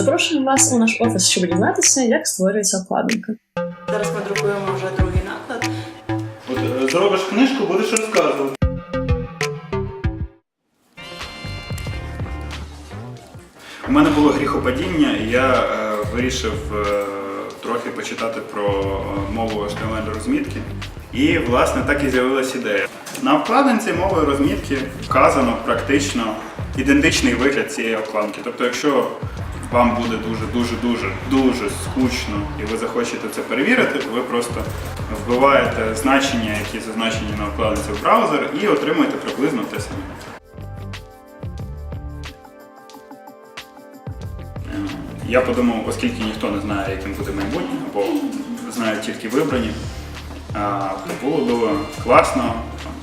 Запрошуємо вас у наш офіс, щоб дізнатися, як створюється обкладинка. Зараз ми друкуємо вже другий наклад. От, е, зробиш книжку, будеш розказувати. У мене було гріхопадіння, і я е, вирішив е, трохи почитати про е, мову HTML розмітки. І, власне, так і з'явилася ідея. На обкладинці мовою розмітки вказано практично ідентичний вигляд цієї обкладинки. Тобто, якщо вам буде дуже дуже скучно і ви захочете це перевірити, то ви просто вбиваєте значення, які зазначені на обкладинці в браузер, і отримуєте приблизно те саме. Е, Я подумав, оскільки ніхто не знає, яким буде майбутнє, або знають тільки вибрані, було б класно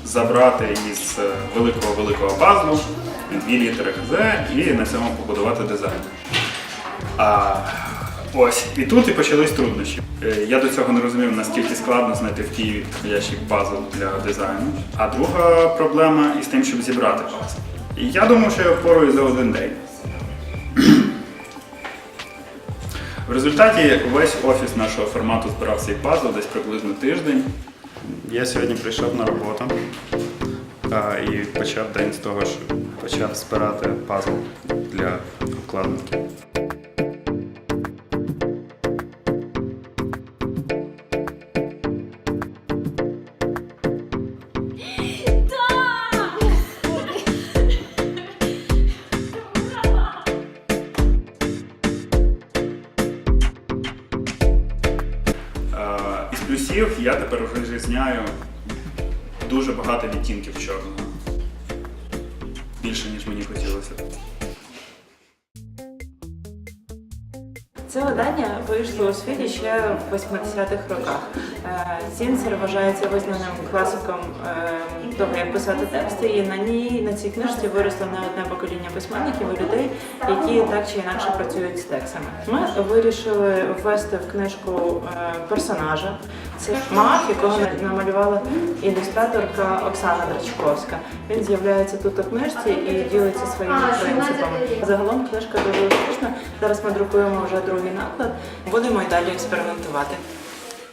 забрати із е, великого великого пазлу дві літери ГЗ і на цьому побудувати дизайн. А, ось, і тут і почались труднощі. Е, Я до цього не розумів, наскільки складно знайти в Києві підходящий пазл для дизайну. А друга проблема із тим, щоб зібрати пазл. Я думав, що я впорую за один день. В результаті весь офіс нашого формату збирав цей пазл десь приблизно тиждень. Я сьогодні прийшов на роботу а, і почав день з того, що почав збирати пазл для обкладинки. Із я тепер розрізняю дуже багато відтінків чорного. Більше, ніж мені хотілося. Це видання вийшло у світі ще в 80-х роках. Е, вважається визнаним класиком е, того, як писати тексти, і на ній на цій книжці виросло не одне покоління письменників і людей, які так чи інакше працюють з текстами. Ми вирішили ввести в книжку е, персонажа. Це маг, якого намалювала ілюстраторка Оксана Драчковська. Він з'являється тут у книжці і ділиться своїми принципами. Загалом книжка дуже успішна. Зараз ми друкуємо вже другий наклад. Будемо і далі експериментувати.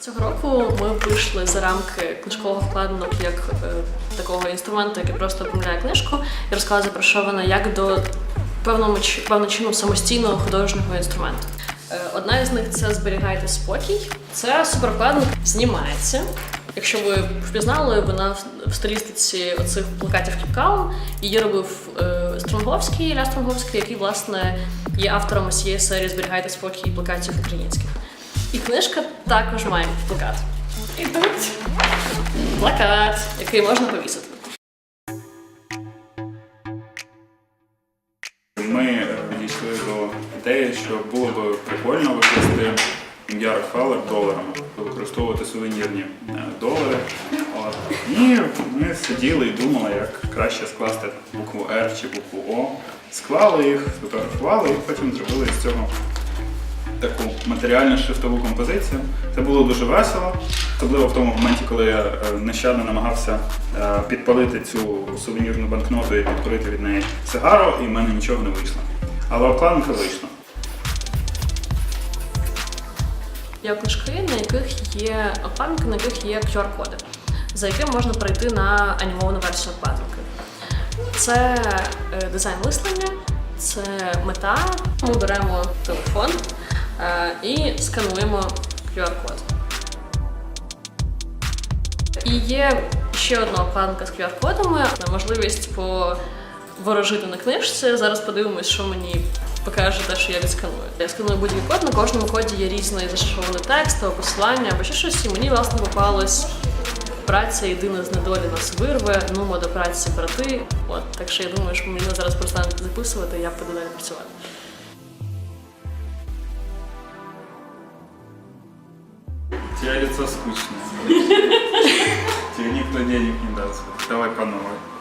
Цього року ми вийшли за рамки книжкового вкладинок як е, такого інструменту, який просто оформляє книжку і розказує про що вона як до певному певним чином самостійного художнього інструменту. Е, Одна із них це зберігайте спокій. Це супервкладинка знімається. Якщо ви впізнали, вона в- стилістиці оцих плакатів Кіпкаун. Її робив е, Стронговський, Ілля Стронговський, який власне є автором цієї серії Зберігайте спокій плакатів українських. І книжка також має плакат. І тут плакат, який можна повісити. Ми підійшли до ідеї, що було б прикольно викласти Рокфеллер доларами, використовувати сувенірні е, долари. От. І ми сиділи і думали, як краще скласти букву R чи букву О. Склали їх, сфотографували і потім зробили з цього таку матеріальну шрифтову композицію. Це було дуже весело, особливо в тому моменті, коли я е, нещадно намагався е, підпалити цю сувенірну банкноту і підкурити від неї сигару, і в мене нічого не вийшло. Але обкладинка вийшла. Є книжки, на яких є обкладинки, на яких є QR-коди, за яким можна перейти на анімовану версію обкладинки. Це е, дизайн мислення, це мета. Ми беремо телефон і скануємо QR-код. І є ще одна обкладинка з QR-кодами, можливість поворожити на книжці. Зараз подивимось, що мені покаже те, що я відсканую. Я сканую будь-який код, на кожному коді є різний зашифрований текст, або посилання, або ще щось. І мені власне попалось праця єдина з недолі нас вирве, нумо до праці брати. От так що я думаю, що мені зараз перестануть записувати, я буду далі працювати. Тебе лицо скучное. Тебе никто денег не даст. Давай по новой.